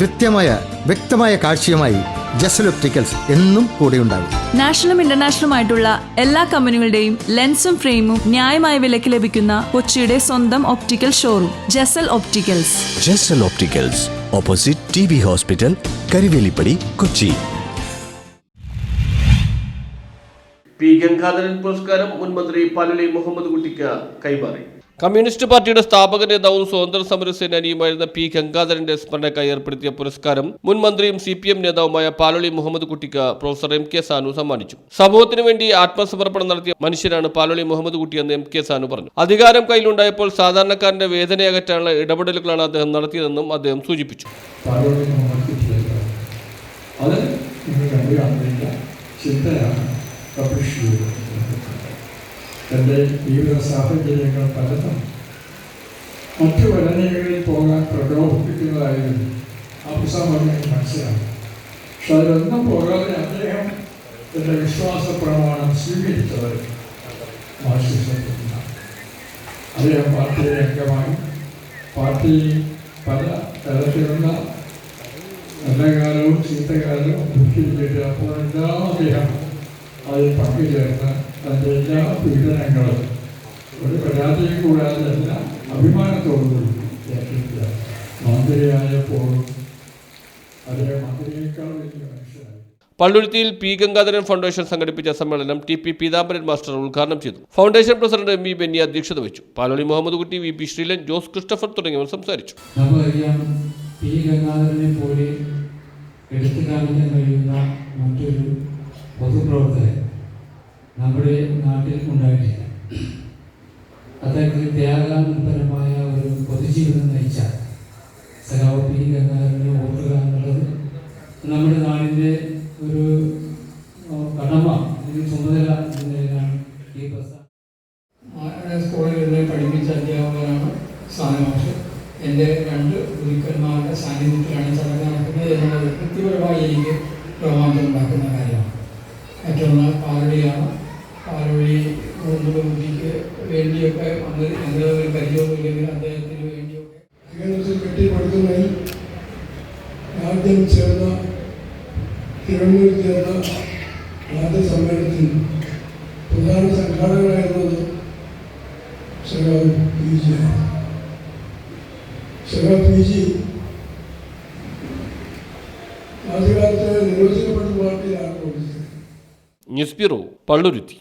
കൃത്യമായ വ്യക്തമായ കാഴ്ചയുമായി ജസൽ ഒപ്റ്റിക്കൽസ് എന്നും കൂടെയുണ്ടാകും നാഷണലും ഇന്റർനാഷണലും ആയിട്ടുള്ള എല്ലാ കമ്പനികളുടെയും ലെൻസും ഫ്രെയിമും ന്യായമായ വിലയ്ക്ക് ലഭിക്കുന്ന കൊച്ചിയുടെ സ്വന്തം optical showroom Jasal opticals. Jasal opticals opposite T B hospital Karivelippady Kochi. P Gangadharan പുരസ്കാരം മുൻ മന്ത്രി പാലലി മുഹമ്മദ് കുട്ടിക്ക് കൈമാറി. കമ്മ്യൂണിസ്റ്റ് പാർട്ടിയുടെ സ്ഥാപക നേതാവും സ്വതന്ത്ര സമര സേനാനിയുമായിരുന്ന പി ഗംഗാധരന്റെ സ്മരണക്കായി ഏർപ്പെടുത്തിയ പുരസ്കാരം മുൻ മന്ത്രിയും സി പി എം നേതാവുമായ പാലോളി മുഹമ്മദ് കുട്ടിക്ക് പ്രൊഫസർ എം കെ സാനു സമ്മാനിച്ചു. സമൂഹത്തിനു വേണ്ടി ആത്മസമർപ്പണം നടത്തിയ മനുഷ്യരാണ് പാലോളി മുഹമ്മദ് കുട്ടിയെന്ന് എം കെ സാനു പറഞ്ഞു. അധികാരം കയ്യിലുണ്ടായപ്പോൾ സാധാരണക്കാരന്റെ വേദനയകറ്റാനുള്ള ഇടപെടലുകളാണ് അദ്ദേഹം നടത്തിയതെന്നും അദ്ദേഹം സൂചിപ്പിച്ചു. അത് ചിന്തയാണ് എന്റെ ജീവിത സാഹചര്യങ്ങൾ പലതും മറ്റു പഠനങ്ങളിൽ പോകാൻ പുസ്തകം എനിക്ക് മനസ്സിലാക്കി പക്ഷെ അതിലൊന്നും പോകാതെ അദ്ദേഹം എന്റെ വിശ്വാസ പ്രമാണം സ്വീകരിച്ചവർ മാർക്സിസത്തിൽ നിന്നാണ് അദ്ദേഹം പാർട്ടിയിലെ അംഗമായി. പാർട്ടി പല തരത്തിലുള്ള നല്ല കാലവും ചീത്തകാലവും ദുഃഖിച്ചിട്ട് അപ്പോൾ എല്ലാം അദ്ദേഹം അതിൽ പങ്കുചേർന്ന് അതിന്റെ എല്ലാ പീഡനങ്ങളും. ഒരു പരാതിയും കൂടാതെ എല്ലാം അഭിമാനത്തോടുകൂടി ഏറ്റെടുക്കുക. മന്ത്രിയായപ്പോൾ അതിനെ മന്ത്രിയേക്കാൾ വലിയ മനുഷ്യനായി. പള്ളുരുത്തിയിൽ പി ഗംഗാധരൻ ഫൗണ്ടേഷൻ സംഘടിപ്പിച്ച സമ്മേളനം ടി പി പീതാംബരൻ മാസ്റ്റർ ഉദ്ഘാടനം ചെയ്തു. Foundation president M V Benny അധ്യക്ഷത വഹിച്ചു. പാലോളി മുഹമ്മദ് കുട്ടി വി പി ശ്രീലൻ ജോസ് ക്രിസ്റ്റഫർ തുടങ്ങിയവർ സംസാരിച്ചു. നമുക്കറിയാം പി ഗംഗാധരനെ പോലെ എടുത്തു കാണിക്കാൻ കഴിയുന്ന മറ്റൊരു പൊതുപ്രവർത്തകൻ നമ്മുടെ നാട്ടിൽ ഉണ്ടായിട്ടില്ല അത്തരത്തിൽ ത്യാഗാനന്തരമായ ഒരു പൊതുജീവിതം നയിച്ച സഖാവ് പി ഓർക്കുക എന്നുള്ളത് നമ്മുടെ നാടിന്റെ ഒരു കടമ ഒരു ചുമതല എന്ന ഈ സ്കൂളിൽ പഠിപ്പിച്ച അധ്യാപകനാണ് സാനമാഷ് എന്റെ രണ്ട് ഗുരുക്കന്മാരുടെ സാന്നിധ്യത്തിലാണ് ചടങ്ങ് നടക്കുന്നത് എന്നുള്ളത് വ്യക്തിപരമായി എനിക്ക് രോമാഞ്ചം ഉണ്ടാക്കുന്ന കാര്യമാണ്. മറ്റൊന്ന് പാലൊഴിയാണ് പാലൊഴി കുട്ടിക്ക് വേണ്ടിയൊക്കെ അന്ന് ഞങ്ങൾ ഒരു പരിചയമൊന്നുമില്ലെങ്കിൽ അദ്ദേഹത്തിന് വേണ്ടിയൊക്കെ. കേരളത്തിൽ കെട്ടിപ്പടുക്കുന്നതിൽ ആദ്യം ചേർന്ന തിരുവനന്തപുരത്ത് ചേർന്ന ആദ്യ സമ്മേളനത്തിൽ പ്രധാന സംഘാടകരായിരുന്നത് സഖാവ് പി ജി. സഖാവ് പി ജി ആദ്യകാലത്ത് നിർവചിക്കപ്പെട്ട പാർട്ടിയിലാണ് പ്രവർത്തിച്ചത് ന്യൂസ് ബ്യൂറോ പള്ളുരുത്തി